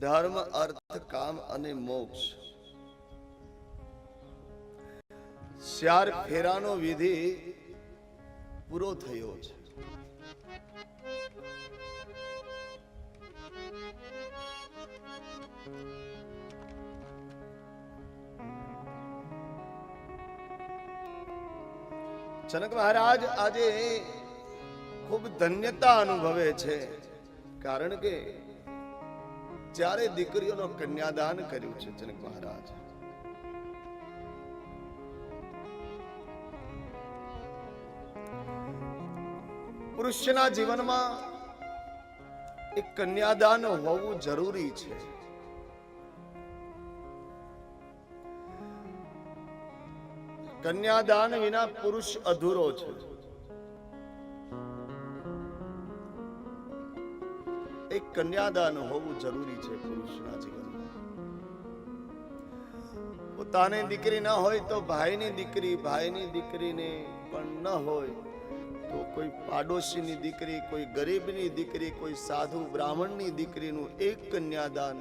ધર્મ, અર્થ, કામ અને મોક્ષ. ચાર ફેરાનો વિધિ પૂરો થયો છે. જનક મહારાજ, આજે ખૂબ ધન્યતા અનુભવે છે. કારણ કે જ્યારે દીકરીઓનો કન્યાદાન કર્યું છે જનક મહારાજ. પુરુષના જીવનમાં એક કન્યાદાન હોવું જરૂરી છે. કન્યાદાન વિના પુરુષ અધૂરો છે. એક કન્યાદાન હોવું જરૂરી છે પુરુષના જીવનમાં. પોતાની દીકરી ન હોય તો ભાઈની દીકરી, ભાઈની દીકરીને પણ ન હોય તો કોઈ પાડોશીની દીકરી, કોઈ ગરીબની દીકરી, કોઈ સાધુ બ્રાહ્મણની દીકરીનું એક કન્યાદાન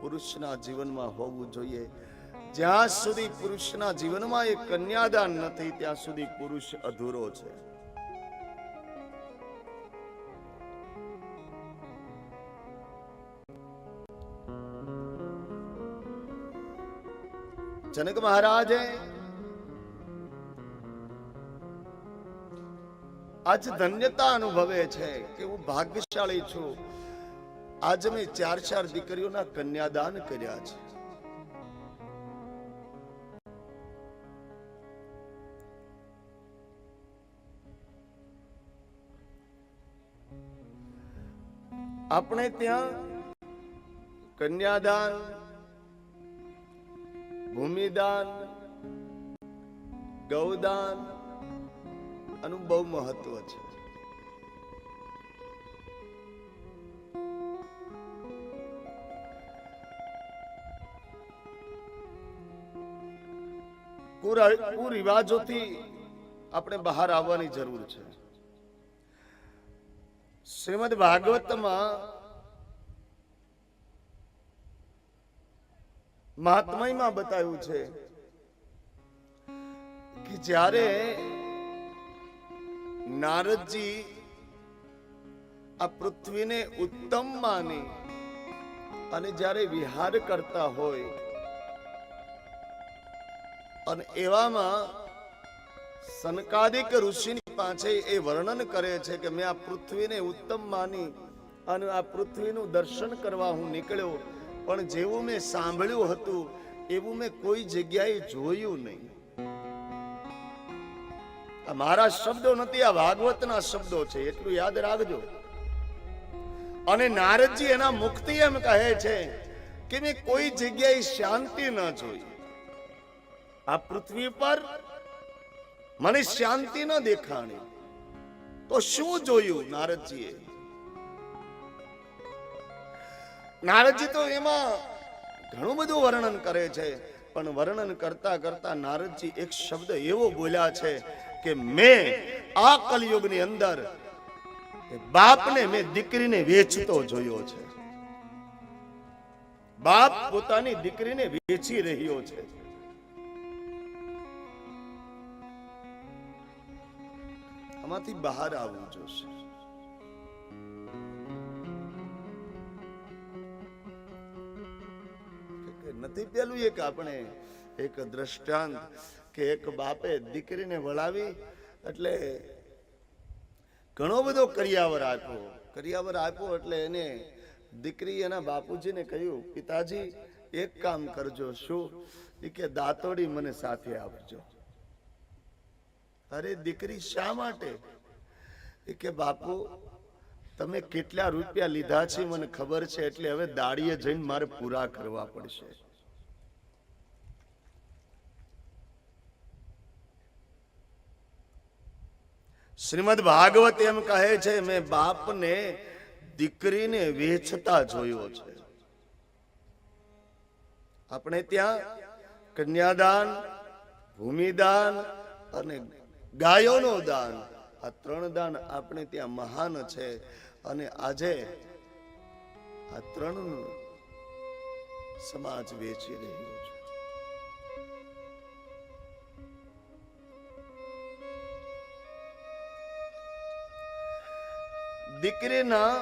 પુરુષના જીવનમાં હોવું જોઈએ. જ્યાં સુધી પુરુષના જીવનમાં એક કન્યાદાન નથી, ત્યાં સુધી પુરુષ અધૂરો છે. જનક મહારાજે આજ ધન્યતા અનુભવે છે કે હું ભાગ્યશાળી છું આજ મેં ચાર ચાર દીકરીઓના કન્યાદાન કર્યા છે આપણે ત્યાં કન્યાદાન ભૂમિદાન, ગૌદાન, આનું બહુ મહત્વ છે. કુર- કુરિવાજોથી આપણે બહાર આવવાની જરૂર છે. શ્રીમદ ભાગવતમાં મહાત્મામાં બતાવ્યું છે કે જ્યારે નારદજી આ પૃથ્વીને ઉત્તમ માની અને જ્યારે વિહાર કરતા હોય અને એવામાં સનકાદિક ઋષિની પાસે એ વર્ણન કરે છે કે મેં આ પૃથ્વીને ઉત્તમ માની અને આ પૃથ્વીનું દર્શન કરવા હું નીકળ્યો પણ જેવું મેં સાંભળ્યું હતું, એવું મેં કોઈ જગ્યાએ જોયું નહીં. આ મારા શબ્દો નથી, આ ભાગવતના શબ્દો છે, એટલું યાદ રાખજો. અને નારદજી એના મુક્તિ એમ કહે છે કે મેં કોઈ જગ્યાએ શાંતિ ન જોઈ. આ પૃથ્વી પર મને શાંતિ ન દેખાણી. તો શું જોયું નારદજીએ? નારદજી તો એમાં ઘણું બધું વર્ણન કરે છે, પણ વર્ણન કરતા કરતા નારદજી એક શબ્દ એવો બોલ્યા છે કે મેં આ કલયુગની અંદર બાપને મેં દીકરીને વેચતો જોયો છે. બાપ પોતાની દીકરીને વેચી રહ્યો છે. આમાંથી બહાર આવવું જોશે. નથી પેલું એક આપણે એક દ્રષ્ટાંત કે એક બાપે દીકરીને વળાવી એટલે ઘણો બધો કરિયાવર આપ્યો. કરિયાવર આપ્યો એટલે એને દીકરી એના બાપુજીને કહ્યું, પિતાજી, એક કામ કરજો, શું? એ કે દાતોડી મને સાથે આપજો. અરે દીકરી શા માટે? એ કે, બાપુ, તમે કેટલા રૂપિયા લીધા છે મને ખબર છે, એટલે હવે દાડીએ જઈને મારે પૂરા કરવા પડશે. શ્રીમદ ભાગવત એમ કહે છે, મેં બાપને દીકરીને વેચતા જોયો છે. આપણે ત્યાં કન્યાદાન, ભૂમિદાન અને ગાયોનો દાન, આ ત્રણ દાન આપણે ત્યાં મહાન છે. અને આજે આ ત્રણ સમાજ વેચી રહ્યો દીકરીના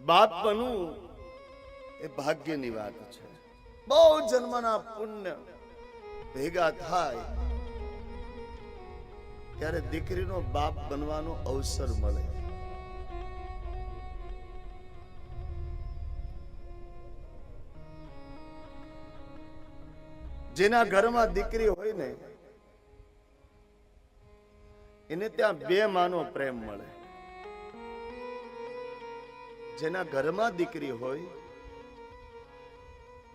બાપ બનવું એ ભાગ્યની વાત છે. બહુ જન્મના પુણ્ય ભેગા થાય ત્યારે દીકરીનો બાપ બનવાનો અવસર મળે. જેના ઘરમાં દીકરી હોય ને એને ત્યાં બે માનો પ્રેમ મળે. જેના ઘરમાં દીકરી હોય,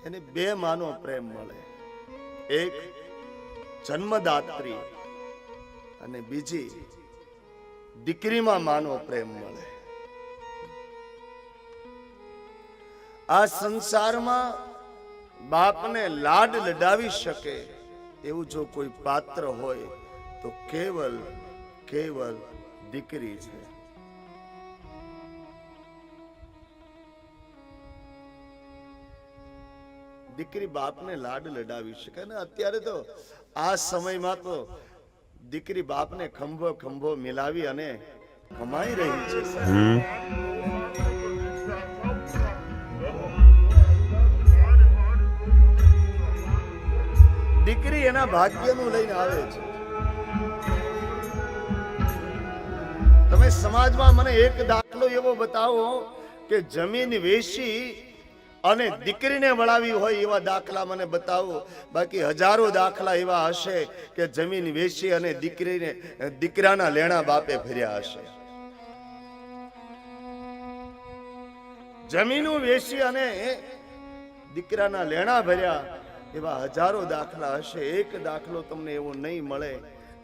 એને બે માનો પ્રેમ મળે. એક જન્મદાત્રી અને બીજી દીકરીમાં માનો પ્રેમ મળે. આ સંસારમાં બાપને લાડ લડાવી શકે એવું જો કોઈ પાત્ર હોય, તો કેવલ કેવલ દીકરી છે. દીકરી બાપને લાડ લડાવી શકે ને? અત્યારે તો આ સમયમાં તો દીકરી બાપને ખંભો ખંભો મિલાવી અને કમાઈ રહી છે. દીકરી એના ભાગ્યનું લઈને આવે છે. તમે સમાજમાં મને એક દાખલો એવો બતાવો કે જમીન વેચી અને દીકરીને વળાવી હોય એવા દાખલા મને બતાવો. બાકી હજારો દાખલા એવા હશે કે જમીન વેચી અને દીકરીને, દીકરાના લેણા બાપે ભર્યા હશે. જમીનો વેચી અને દીકરાના લેણા ભર્યા એવા હજારો દાખલા હશે. એક દાખલો તમને એવો નહીં મળે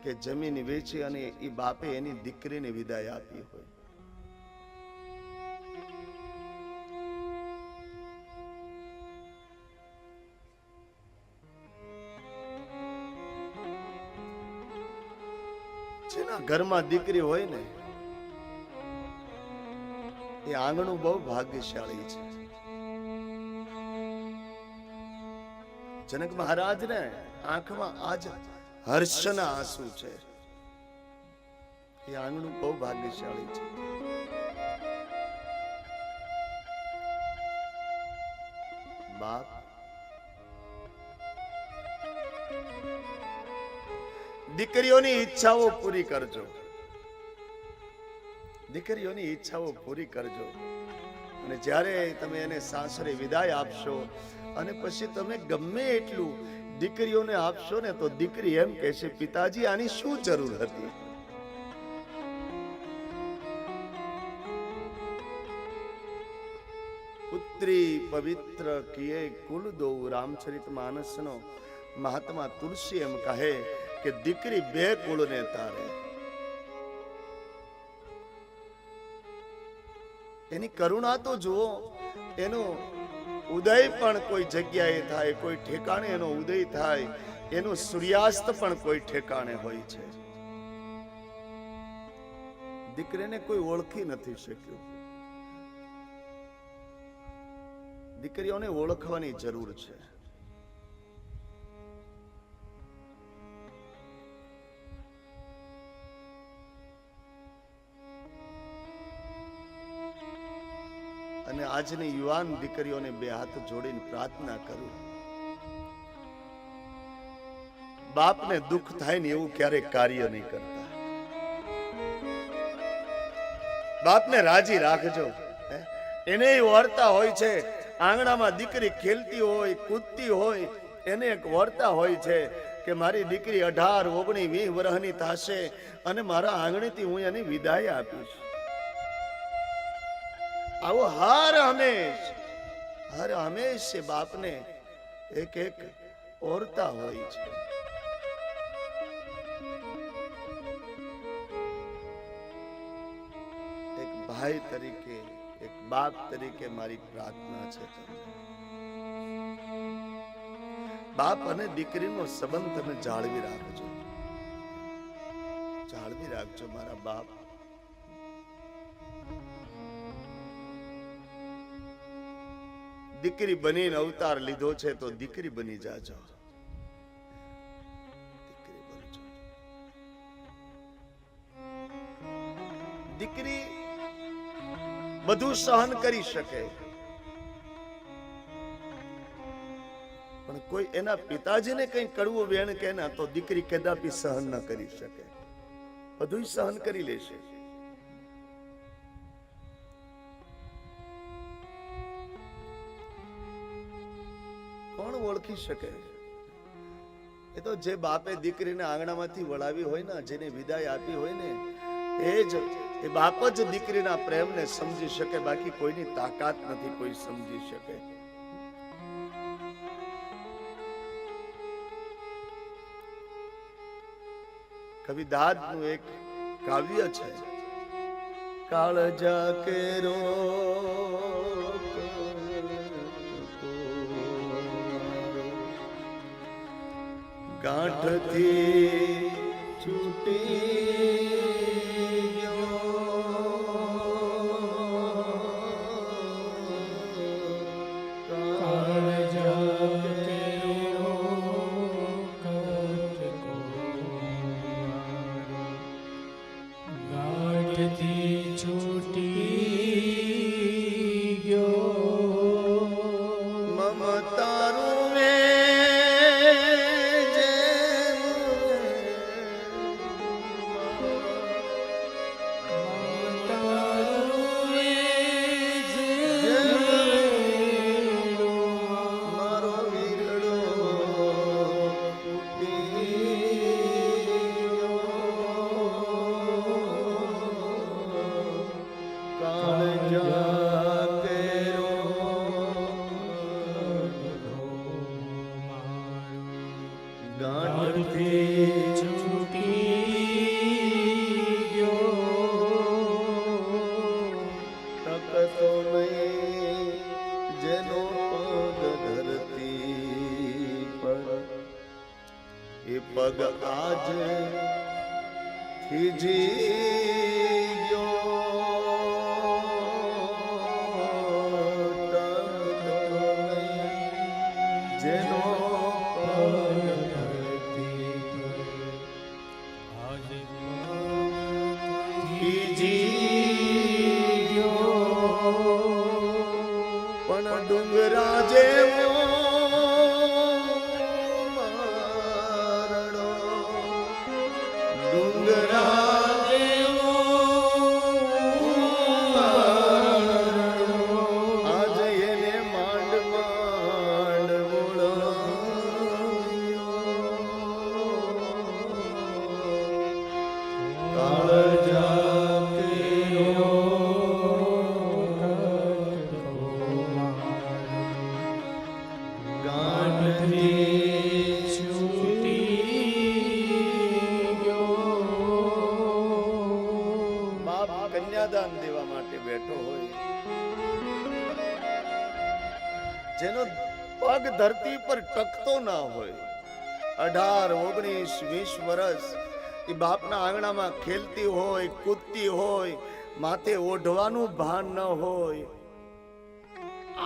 કે જમીન વેચી અને એ બાપે એની દીકરીને વિદાય આપી હોય. જેના ઘરમાં દીકરી હોય ને, એ આંગણું બહુ ભાગ્યશાળી છે. જનક મહારાજ ને આંખમાં આજ હર્ષના આંસુ છે. એ આંગણું બહુ ભાગ્યશાળી છે. બાપ. દીકરીઓની ઈચ્છાઓ પૂરી કરજો. દીકરીઓની ઈચ્છાઓ પૂરી કરજો. અને જ્યારે તમે એને સાસરે વિદાય આપશો અને પછી તમે ગમે એટલું દીકરીઓને આપશો ને તો દીકરી એમ કહેશે, પિતાજી, આની શું જરૂર હતી? પુત્રી પવિત્ર કિયે કુલ દો રામચરિત માનસનો. મહાત્મા તુલસી એમ કહે કે, દીકરી બે કુળને તારે. એની કરુણા તો જુઓ, એનો ઉદય પણ કોઈ જગ્યાએ થાય, કોઈ ઠેકાણે એનો ઉદય થાય, એનો સૂર્યાસ્ત પણ કોઈ ઠેકાણે હોય છે. દીકરીને કોઈ ઓળખી નથી શક્યું. દીકરીઓને ઓળખવાની જરૂર છે. અને આજની યુવાન દીકરીઓને બે હાથ જોડીને પ્રાર્થના કરું. બાપને દુઃખ થાય ને એવું ક્યારેક કાર્ય નહીં કરતા. બાપને રાજી રાખજો એને વર્તા હોય છે, આંગણામાં દીકરી ખેલતી હોય, કૂદતી હોય, એને એક વર્તા હોય છે કે મારી દીકરી અઢાર, ઓગણી, વીસ વર્ષની થશે અને મારા આંગણેથી હું એની વિદાય આપીશ. આવો હર હંમેશ. હર હંમેશ બાપને એક એક ઓરતા હોય છે. એક ભાઈ તરીકે, એક બાપ તરીકે મારી પ્રાર્થના છે. બાપ અને દીકરીનો સંબંધ તમે જાળવી રાખજો. જાળવી રાખજો મારા બાપ. દીકરી બનીને અવતાર લીધો છે તો દીકરી બની જાજો. દીકરી બધું સહન કરી શકે. પણ કોઈ એના પિતાજીને કઈ કડવું વેણ કે તો દીકરી કદાપી સહન ન કરી શકે. બધું સહન કરી લેશે. ઓળખી શકે. એ તો જે બાપે દીકરીને આંગણામાંથી વળાવી હોય ને, જેને વિદાય આપી હોય ને, એ જ, એ બાપ જ દીકરીના પ્રેમને સમજી શકે, બાકી કોઈની તાકાત નથી, કોઈ સમજી શકે. કવિ દાદનું એક કાવ્ય છે, કાળજા કેરો ગાંઠથી છૂટી પગ ધરતી પર ટકતો ના હોય. અઢાર, ઓગણીસ, વીસ વર્ષ એ બાપના આંગણામાં ખેલતી હોય, કૂદતી હોય, માથે ઓઢવાનું ભાન ન હોય.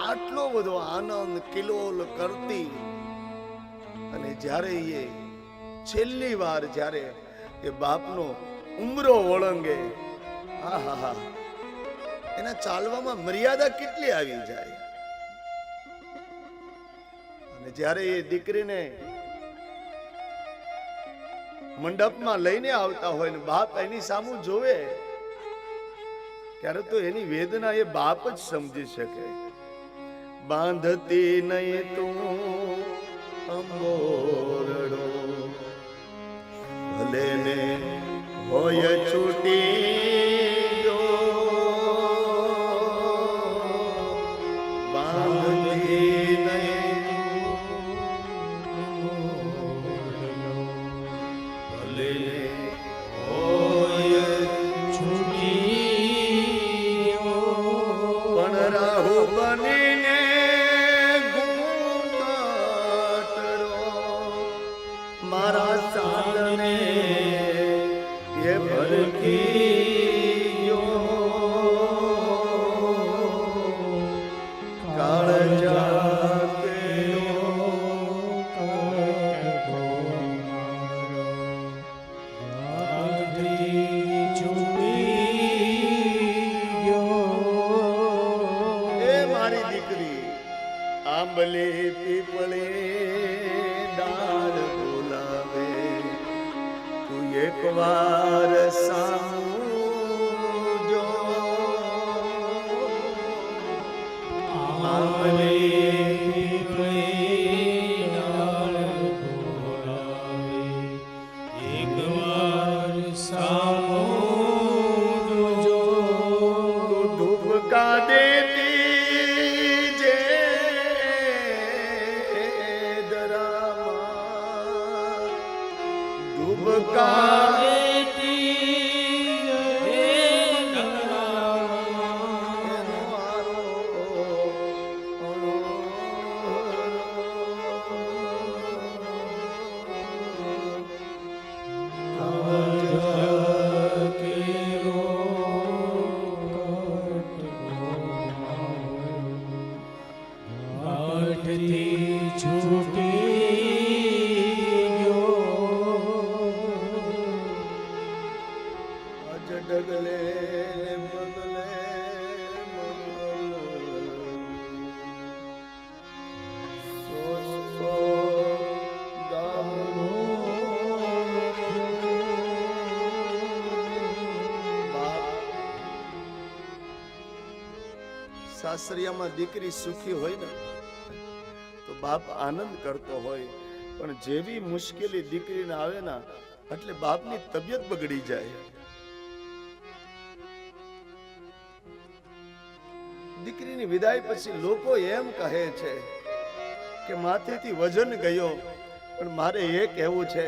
આટલો બધો આનંદ કિલોલ કરતી. અને જ્યારે એ છેલ્લી વાર જ્યારે એ બાપનો ઉમરો ઓળંગે આહાહા, એના ચાલવામાં મર્યાદા કેટલી આવી જાય? જ્યારે એ દીકરીને મંડપમાં લઈને આવતા હોય ને બાપ એની સામું જોવે, ત્યારે તો એની વેદના એ બાપ જ સમજી શકે. બાંધતી નહીં તું અંબોરડો ભલે ને હોય છૂટી સાસરિયામાં દીકરી સુખી હોય ને બાપ આનંદ કરતો હોય, પણ જેવી મુશ્કેલી દીકરીને આવે ને, એટલે બાપની તબિયત બગડી જાય. દીકરીની વિદાય પછી લોકો એમ કહે છે કે માથેથી વજન ગયો, પણ મારે એ કહેવું છે,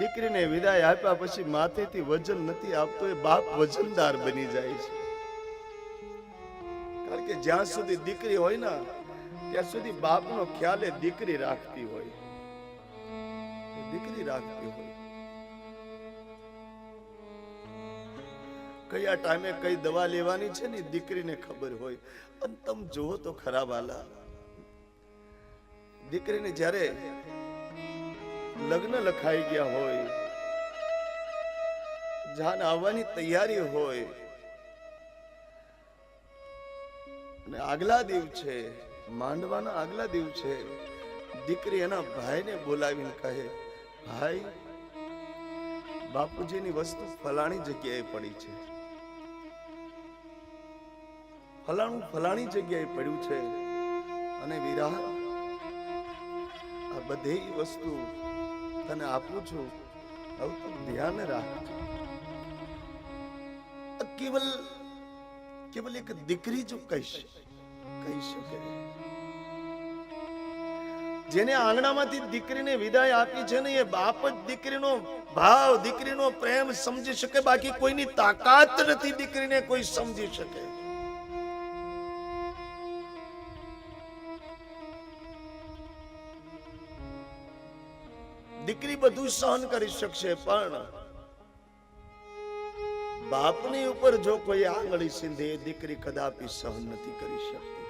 દીકરીને વિદાય આપ્યા પછી માથેથી વજન નથી આપતો, એ બાપ વજનદાર બની જાય છે. કારણ કે જ્યાં સુધી દીકરી હોય ને ત્યાં સુધી બાપનો ખ્યાલ એ દીકરી રાખતી હોય. દીકરી રાખતી હોય. કયા ટાઈમે કઈ દવા લેવાની છે ને દીકરીને ખબર હોય. અને તમે જુઓ તો ખરાબ આલા દીકરીને જ્યારે લગ્ન લખાઈ ગયા હોય, જાન આવવાની તૈયારી હોય, અને આગલા દિવસે માંડવાના આગલા દિવસે દીકરી એના ભાઈને બોલાવીને કહે, ભાઈ, બાપુજીની વસ્તુ ફલાણી જગ્યાએ પડી છે. ફલાણું ફલાણી જગ્યાએ પડ્યું છે. અને વિરાહ, આ બધી વસ્તુ તને આપું છું. હવે તું ધ્યાન રાખજો કેવલ કેવલ એક દીકરી જો કહી શ- કહી શકે. જેને આંગણામાંથી દીકરીને વિદાય આપી છે ને એ બાપ જ દીકરીનો ભાવ, દીકરીનો પ્રેમ સમજી શકે. બાકી કોઈની તાકાત નથી દીકરીને કોઈ સમજી શકે. દીકરી બધું સહન કરી શકશે, પણ બાપની ઉપર જો કોઈ આંગળી સિંધે દીકરી કદાપી સહન નથી કરી શકતી.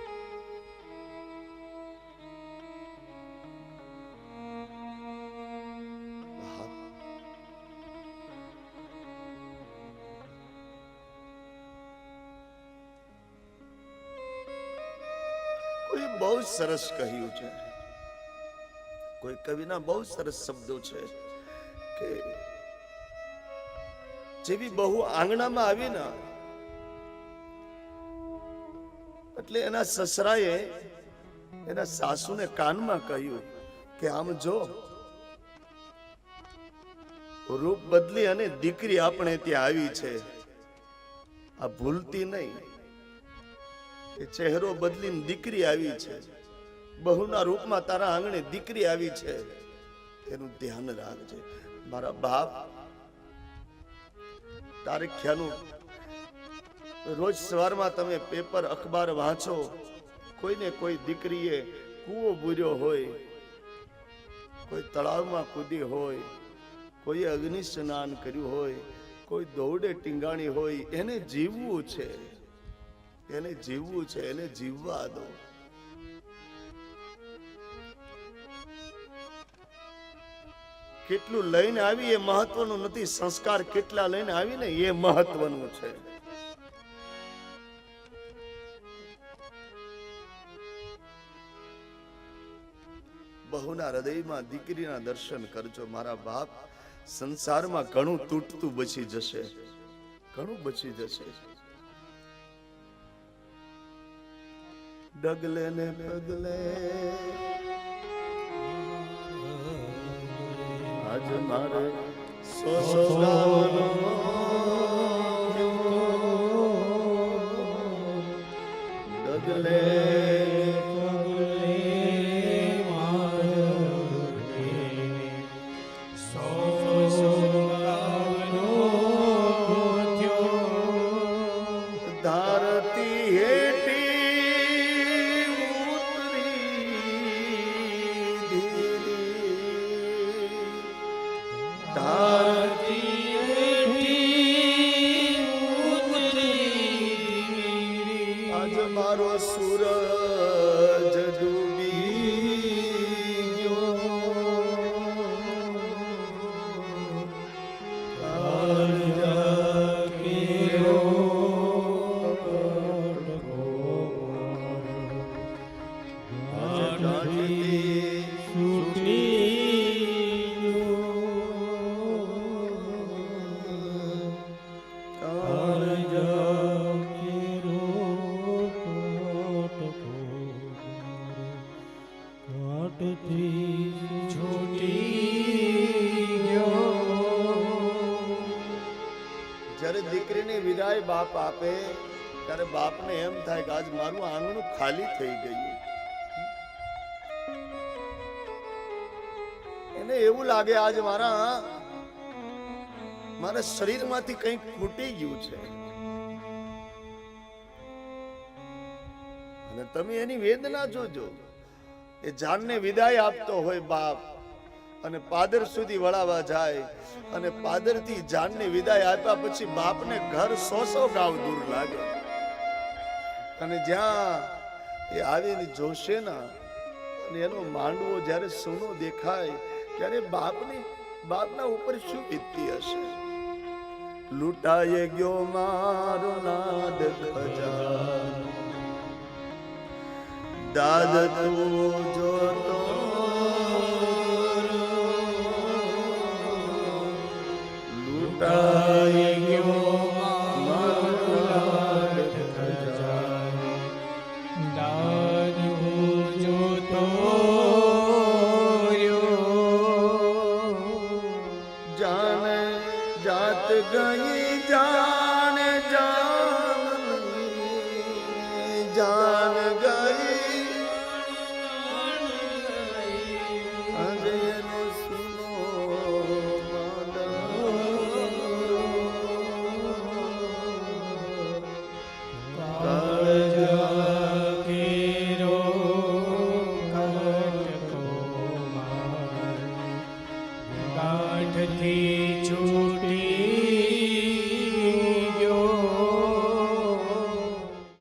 સરસ કહ્યું છે. કોઈ કવિના બહુ સરસ શબ્દો છે કે જેવી બહુ આંગણામાં આવી ને, એટલે એના સસરાએ એના સાસુને કાનમાં કહ્યું કે, આમ જો, રૂપ બદલી અને દીકરી આપણે ત્યાં આવી છે. આ ભૂલતી નહીં ચહેરો બદલીને દીકરી આવી છે. બહુના રૂપમાં તારા આંગણે દીકરી આવી છે. એનું ધ્યાન રાખજે. મારા બાપ તારીખ્યાનું રોજ સવારમાં તમે પેપર અખબાર વાંચો. કોઈને કોઈ દીકરીએ કૂવો બુર્યો હોય, કોઈ તળાવમાં કૂદી હોય કોઈએ અગ્નિ સ્નાન કર્યું હોય, કોઈ દોડે ટીંગાણી હોય, એને જીવવું છે. એને જીવવું છે, એને જીવવા દો. કેટલું લઈને આવી એ મહત્વનું નથી. સંસ્કાર કેટલા લઈને આવી ને એ મહત્વનું છે. બહુના હૃદયમાં દીકરીના દર્શન કરજો. મારા બાપ સંસારમાં ઘણું તૂટતું બચી જશે. ઘણું બચી જશે. ડગલે ને પગલે આજ મારે સોસરાવનો ડગલે આપે ત્યારે બાપને એમ થાય કે આજ મારું આંગણું ખાલી થઈ ગયું. એને એવું લાગે આજ મારા મારા શરીરમાંથી કંઈક ખૂટી ગયું છે. અને તમે એની વેદના જોજો. એ જાનને વિદાય આપતો હોય બાપ. અને પાદર સુધી વળાવા જાય અને પાદરથી જાનને વિદાય આપ્યા પછી બાપને ઘર સો સો ગાવ દૂર લાગે. અને જ્યાં એ આવીને જોશે ના, અને એનો માંડવો જ્યારે સોનો દેખાય, ત્યારે બાપની, બાપના ઉપર શું વીતતી હશે? લૂંટાય ગયો મારો નાદ ખજા દાદ તું જોતો Oh.